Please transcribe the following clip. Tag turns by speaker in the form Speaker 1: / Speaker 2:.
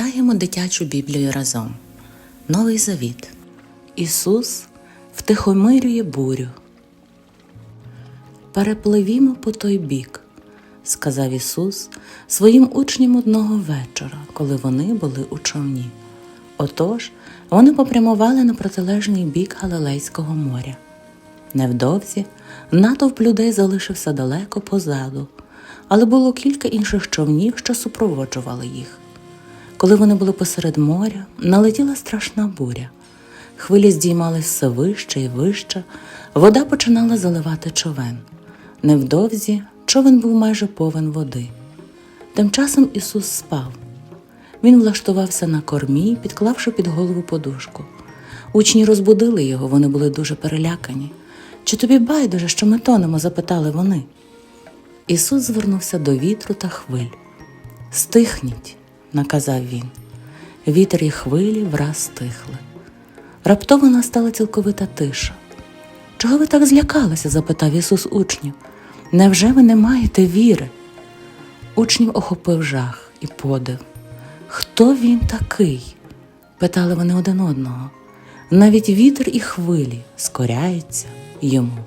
Speaker 1: Читаємо дитячу Біблію разом. Новий Завіт. Ісус втихомирює бурю. Перепливімо по той бік, сказав Ісус своїм учням одного вечора, коли вони були у човні. Отож, вони попрямували на протилежний бік Галилейського моря. Невдовзі натовп людей залишився далеко позаду, але було кілька інших човнів, що супроводжували їх. Коли вони були посеред моря, налетіла страшна буря. Хвилі здіймались все вище і вище, вода починала заливати човен. Невдовзі човен був майже повен води. Тим часом Ісус спав. Він влаштувався на кормі, підклавши під голову подушку. Учні розбудили його, вони були дуже перелякані. Чи тобі байдуже, що ми тонемо? запитали вони. Ісус звернувся до вітру та хвиль. Стихніть, наказав він. Вітер і хвилі враз стихли. Раптово настала цілковита тиша. Чого ви так злякалися? запитав Ісус учнів. Невже ви не маєте віри? Учнів охопив жах і подив. Хто він такий? питали вони один одного. Навіть вітер і хвилі скоряються йому.